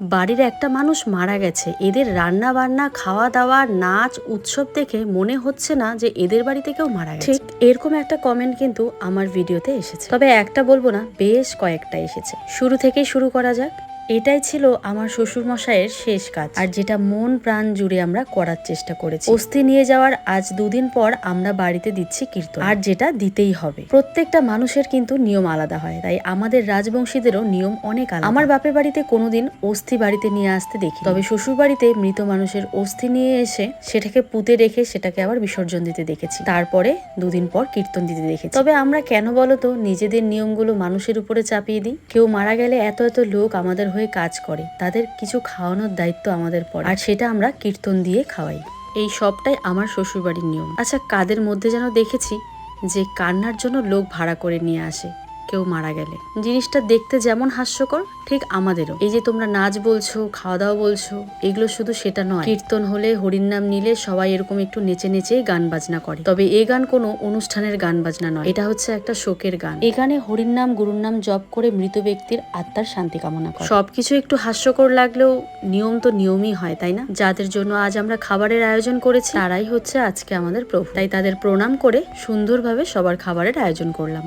বাড়ির একটা মানুষ মারা গেছে। এদের রান্না বান্না খাওয়া দাওয়া নাচ, উৎসব দেখে মনে হচ্ছে না যে এদের বাড়িতে কেউ মারা গেছে। ঠিক এরকম একটা কমেন্ট কিন্তু আমার ভিডিওতে এসেছে। তবে একটা বলব না, বেশ কয়েকটা এসেছে। শুরু থেকেই শুরু করা যাক। এটাই ছিল আমার শ্বশুর মশাইয়ের শেষ কাজ। আর যেটা মন প্রাণ জুড়ে আমরা করার চেষ্টা করেছি। অস্থি নিয়ে যাওয়ার আজ দুদিন পর আমরা বাড়িতে দিচ্ছি কীর্তন। আর যেটা দিতেই হবে। প্রত্যেকটা মানুষের কিন্তু নিয়ম আলাদা হয়। তাই আমাদের রাজবংশীদেরও নিয়ম অনেক আলাদা। আমার বাপের বাড়িতে কোনোদিন অস্থি বাড়িতে নিয়ে আসতে দেখি তবে শ্বশুর বাড়িতে মৃত মানুষের অস্থি নিয়ে এসে সেটাকে পুঁতে রেখে সেটাকে আবার বিসর্জন দিতে দেখেছি। তারপরে দুদিন পর কীর্তন দিতে দেখেছি। তবে আমরা কেন বলতো, নিজেদের নিয়মগুলো মানুষের উপরে চাপিয়ে দিই। কেউ মারা গেলে এত এত লোক আমাদের হয়ে কাজ করে। তাদের কিছু খাওয়ানোর দায়িত্ব আমাদের পড়ে। আর সেটা আমরা কীর্তন দিয়ে খাওয়াই। এই সবটাই আমার শ্বশুরবাড়ির নিয়ম। আচ্ছা কাদের মধ্যে যেন দেখেছি যে কান্নার জন্য লোক ভাড়া করে নিয়ে আসে। কেউ মারা গেলে। জিনিসটা দেখতে যেমন হাস্যকর, ঠিক আমাদেরও। এই যে তোমরা নাচ বলছো খাওয়া দাওয়া বলছো, এগুলো শুধু সেটা নয়। কীর্তন হলে হরির নাম নিলে সবাই এরকম একটু নেচে নেচে গান বাজনা করে। তবে এই গান কোনো অনুষ্ঠানের গান বাজনা নয়, এটা হচ্ছে একটা শোকের গান। এই গানে হরির নাম, গুরুর নাম জপ করে মৃত ব্যক্তির আত্মার শান্তি কামনা করে। সবকিছু একটু হাস্যকর লাগলেও নিয়ম তো নিয়মই হয়, তাই না? যাদের জন্য আজ আমরা খাবারের আয়োজন করেছি, তারাই হচ্ছে আজকে আমাদের প্রভু। তাই তাদের প্রণাম করে সুন্দরভাবে সবার খাবারের আয়োজন করলাম।